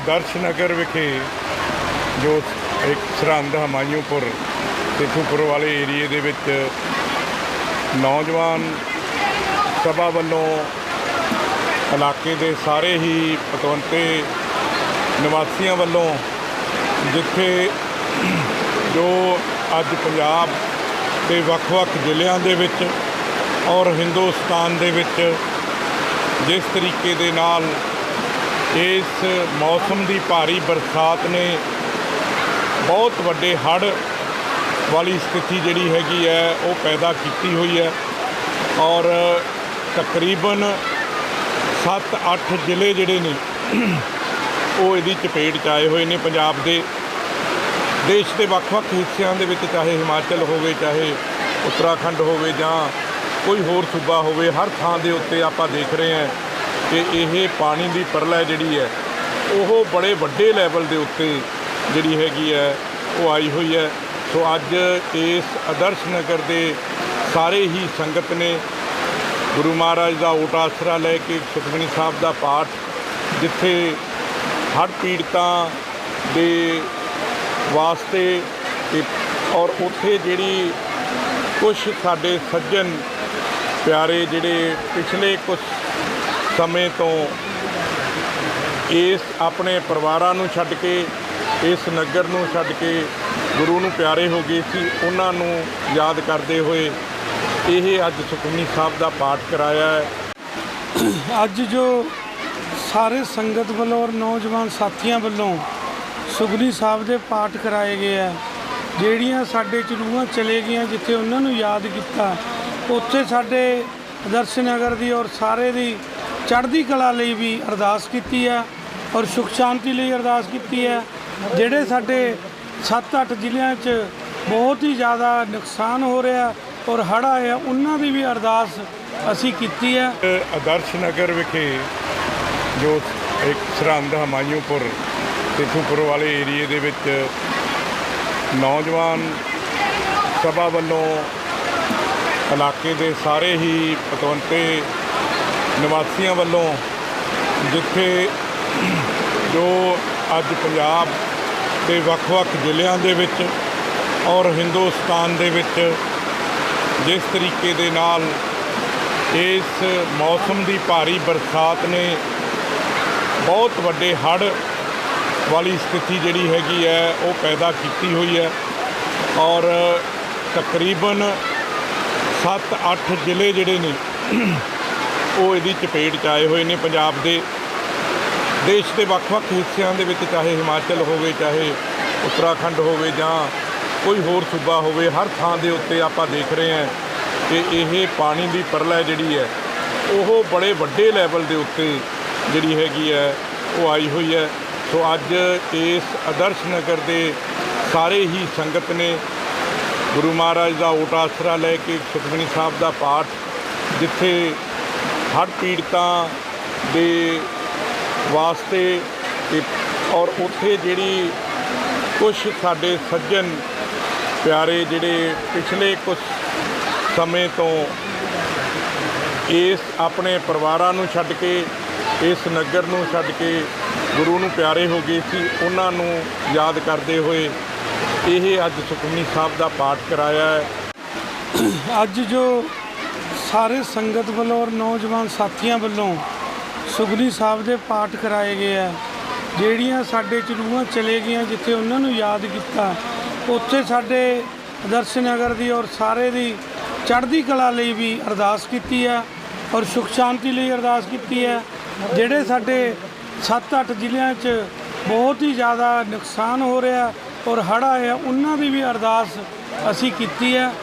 ਆਦਰਸ਼ ਨਗਰ ਵਿਖੇ ਜੋ ਇੱਕ ਸਰਹੰਦ ਹਮਾਇੂਪੁਰ ਤੇਖੂਪੁਰ ਵਾਲੇ ਏਰੀਏ ਦੇ ਵਿੱਚ ਨੌਜਵਾਨ ਸਭਾ ਵੱਲੋਂ ਇਲਾਕੇ ਦੇ ਸਾਰੇ ਹੀ ਪਤਵੰਤੇ ਨਿਵਾਸੀਆਂ ਵੱਲੋਂ ਜਿੱਥੇ ਜੋ ਅੱਜ ਪੰਜਾਬ ਦੇ ਵੱਖ-ਵੱਖ ਜ਼ਿਲ੍ਹਿਆਂ ਦੇ ਵਿੱਚ ਔਰ ਹਿੰਦੁਸਤਾਨ ਦੇ ਵਿੱਚ ਜਿਸ ਤਰੀਕੇ ਦੇ ਨਾਲ ਇਸ ਮੌਸਮ ਦੀ ਭਾਰੀ ਬਰਸਾਤ ਨੇ ਬਹੁਤ ਵੱਡੇ ਹੜ੍ਹ ਵਾਲੀ ਸਥਿਤੀ ਜਿਹੜੀ ਹੈਗੀ ਹੈ, ਉਹ ਪੈਦਾ ਕੀਤੀ ਹੋਈ ਹੈ ਔਰ ਤਕਰੀਬਨ 7-8 ਜ਼ਿਲ੍ਹੇ ਜਿਹੜੇ ਨੇ, ਉਹ ਇਹਦੀ ਚਪੇਟ 'ਚ ਆਏ ਹੋਏ ਨੇ ਪੰਜਾਬ ਦੇ। ਦੇਸ਼ ਦੇ ਵੱਖ-ਵੱਖ ਹਿੱਸਿਆਂ ਦੇ ਵਿੱਚ ਚਾਹੇ ਹਿਮਾਚਲ ਹੋਵੇ, ਚਾਹੇ ਉੱਤਰਾਖੰਡ ਹੋਵੇ ਜਾਂ ਕੋਈ ਹੋਰ ਸੂਬਾ ਹੋਵੇ, ਹਰ ਥਾਂ ਦੇ ਉੱਤੇ ਆਪਾਂ ਦੇਖ ਰਹੇ ਹਾਂ ਕਿ ਇਹ ਪਾਣੀ ਦੀ ਪਰਲਾ ਜਿਹੜੀ ਹੈ, ਉਹ ਬੜੇ ਵੱਡੇ ਲੈਵਲ ਦੇ ਉੱਤੇ ਜਿਹੜੀ ਹੈਗੀ ਹੈ, ਉਹ ਆਈ ਹੋਈ ਹੈ। ਸੋ ਅੱਜ ਇਸ ਆਦਰਸ਼ ਨਗਰ ਦੇ ਸਾਰੇ ਹੀ ਸੰਗਤ ਨੇ ਗੁਰੂ ਮਹਾਰਾਜ ਦਾ ਓਟ ਆਸਰਾ ਲੈ ਕੇ ਸੁਖਮਨੀ ਸਾਹਿਬ ਦਾ ਪਾਠ, ਜਿੱਥੇ ਹਰ ਪੀੜਤਾਂ ਦੇ ਵਾਸਤੇ ਔਰ ਉੱਥੇ ਜਿਹੜੀ ਕੁਝ ਸਾਡੇ ਸੱਜਣ ਪਿਆਰੇ ਜਿਹੜੇ ਪਿਛਲੇ ਕੁਝ ਸਮੇਂ ਤੋਂ ਇਸ ਆਪਣੇ ਪਰਿਵਾਰਾਂ ਨੂੰ ਛੱਡ ਕੇ, ਇਸ ਨਗਰ ਨੂੰ ਛੱਡ ਕੇ ਗੁਰੂ ਨੂੰ ਪਿਆਰੇ ਹੋ ਗਏ ਸੀ, ਉਹਨਾਂ ਨੂੰ ਯਾਦ ਕਰਦੇ ਹੋਏ ਇਹ ਅੱਜ ਸੁਖਮਨੀ ਸਾਹਿਬ ਦਾ ਪਾਠ ਕਰਾਇਆ ਹੈ। ਅੱਜ ਜੋ ਸਾਰੇ ਸੰਗਤ ਵੱਲੋਂ ਔਰ ਨੌਜਵਾਨ ਸਾਥੀਆਂ ਵੱਲੋਂ ਸੁਖਨੀ ਸਾਹਿਬ ਦੇ ਪਾਠ ਕਰਾਏ ਗਏ ਆ, ਜਿਹੜੀਆਂ ਸਾਡੇ ਚ ਚਲੇ ਗਈਆਂ ਜਿੱਥੇ ਉਹਨਾਂ ਨੂੰ ਯਾਦ ਕੀਤਾ, ਉੱਥੇ ਸਾਡੇ ਆਦਰਸ਼ਨਗਰ ਦੀ ਔਰ ਸਾਰੇ ਦੀ ਚੜ੍ਹਦੀ ਕਲਾ ਲਈ ਵੀ ਅਰਦਾਸ ਕੀਤੀ ਹੈ ਔਰ ਸੁਖ ਸ਼ਾਂਤੀ ਲਈ ਅਰਦਾਸ ਕੀਤੀ ਹੈ। ਜਿਹੜੇ ਸਾਡੇ 7-8 ਜ਼ਿਲ੍ਹਿਆਂ 'ਚ ਬਹੁਤ ਹੀ ਜ਼ਿਆਦਾ ਨੁਕਸਾਨ ਹੋ ਰਿਹਾ ਔਰ ਹੜ੍ਹ ਆਏ ਉਹਨਾਂ ਦੀ ਵੀ ਅਰਦਾਸ ਅਸੀਂ ਕੀਤੀ ਹੈ। ਆਦਰਸ਼ ਨਗਰ ਵਿਖੇ ਜੋ ਇੱਕ ਸਰਹੰਦ ਹਮਾਇੂਪੁਰ ਤੇਖੂਪੁਰ ਵਾਲੇ ਏਰੀਏ ਦੇ ਵਿੱਚ ਨੌਜਵਾਨ ਸਭਾ ਵੱਲੋਂ ਇਲਾਕੇ ਦੇ ਸਾਰੇ ਹੀ ਪਤਵੰਤੇ ਨਿਵਾਸੀਆਂ ਵੱਲੋਂ ਜਿੱਥੇ ਜੋ ਅੱਜ ਪੰਜਾਬ ਦੇ ਵੱਖ-ਵੱਖ ਜ਼ਿਲ੍ਹਿਆਂ ਦੇ ਵਿੱਚ ਔਰ ਹਿੰਦੁਸਤਾਨ ਦੇ ਵਿੱਚ ਜਿਸ ਤਰੀਕੇ ਦੇ ਨਾਲ ਇਸ ਮੌਸਮ ਦੀ ਭਾਰੀ ਬਰਸਾਤ ਨੇ ਬਹੁਤ ਵੱਡੇ ਹੜ੍ਹ ਵਾਲੀ ਸਥਿਤੀ ਜਿਹੜੀ ਹੈਗੀ ਹੈ, ਉਹ ਪੈਦਾ ਕੀਤੀ ਹੋਈ ਹੈ ਔਰ ਤਕਰੀਬਨ 7-8 ਜ਼ਿਲ੍ਹੇ ਜਿਹੜੇ ਨੇ ਉਹ ਇਹਦੀ ਚਪੇਟ 'ਚ ਆਏ ਹੋਏ ਨੇ ਪੰਜਾਬ ਦੇ ਦੇਸ਼ ਦੇ ਵੱਖ-ਵੱਖ ਹਿੱਸਿਆਂ ਦੇ ਵਿੱਚ, ਚਾਹੇ ਹਿਮਾਚਲ ਹੋਵੇ, ਚਾਹੇ ਉੱਤਰਾਖੰਡ ਹੋਵੇ ਜਾਂ ਕੋਈ ਹੋਰ ਸੂਬਾ ਹੋਵੇ, ਹਰ ਥਾਂ ਦੇ ਉੱਤੇ ਆਪਾਂ ਦੇਖ ਰਹੇ ਹਾਂ ਕਿ ਇਹ ਪਾਣੀ ਦੀ ਪਰਲਾ ਜਿਹੜੀ ਹੈ, ਉਹ ਬੜੇ ਵੱਡੇ ਲੈਵਲ ਦੇ ਉੱਤੇ ਜਿਹੜੀ ਹੈਗੀ ਹੈ, ਉਹ ਆਈ ਹੋਈ ਹੈ। ਸੋ ਅੱਜ ਇਸ ਆਦਰਸ਼ ਨਗਰ ਦੇ ਸਾਰੇ ਹੀ ਸੰਗਤ ਨੇ ਗੁਰੂ ਮਹਾਰਾਜ ਦਾ ਓਟ ਆਸਰਾ ਲੈ ਕੇ ਸੁਖਮਨੀ ਸਾਹਿਬ ਦਾ ਪਾਠ, ਜਿੱਥੇ ਹੜ੍ਹ ਪੀੜਤਾਂ ਦੇ ਵਾਸਤੇ ਔਰ ਉੱਥੇ ਜਿਹੜੀ ਕੁਝ ਸਾਡੇ ਸੱਜਣ ਪਿਆਰੇ ਜਿਹੜੇ ਪਿਛਲੇ ਕੁਝ ਸਮੇਂ ਤੋਂ ਇਸ ਆਪਣੇ ਪਰਿਵਾਰਾਂ ਨੂੰ ਛੱਡ ਕੇ, ਇਸ ਨਗਰ ਨੂੰ ਛੱਡ ਕੇ ਗੁਰੂ ਨੂੰ ਪਿਆਰੇ ਹੋ ਗਏ ਸੀ, ਉਹਨਾਂ ਨੂੰ ਯਾਦ ਕਰਦੇ ਹੋਏ ਇਹ ਅੱਜ ਸੁਖਮਨੀ ਸਾਹਿਬ ਦਾ ਪਾਠ ਕਰਾਇਆ ਹੈ। ਅੱਜ ਜੋ ਸਾਰੇ ਸੰਗਤ ਵੱਲੋਂ ਔਰ ਨੌਜਵਾਨ ਸਾਥੀਆਂ ਵੱਲੋਂ ਸੁਖਨੀ ਸਾਹਿਬ ਦੇ ਪਾਠ ਕਰਾਏ ਗਏ ਆ। ਜਿਹੜੀਆਂ ਸਾਡੇ ਚ ਚਲੇ ਗਈਆਂ ਜਿੱਥੇ ਉਹਨਾਂ ਨੂੰ ਯਾਦ ਕੀਤਾ, ਉੱਥੇ ਸਾਡੇ ਆਦਰਸ਼ ਨਗਰ ਦੀ ਔਰ ਸਾਰੇ ਦੀ ਚੜ੍ਹਦੀ ਕਲਾ ਲਈ ਵੀ ਅਰਦਾਸ ਕੀਤੀ ਹੈ ਔਰ ਸੁਖ ਸ਼ਾਂਤੀ ਲਈ ਅਰਦਾਸ ਕੀਤੀ ਹੈ ਜਿਹੜੇ ਸਾਡੇ 7-8 ਜ਼ਿਲ੍ਹਿਆਂ 'ਚ ਬਹੁਤ ਹੀ ਜ਼ਿਆਦਾ ਨੁਕਸਾਨ ਹੋ ਰਿਹਾ ਔਰ ਹੜ੍ਹ ਆਏ ਉਹਨਾਂ ਦੀ ਵੀ ਅਰਦਾਸ ਅਸੀਂ ਕੀਤੀ ਹੈ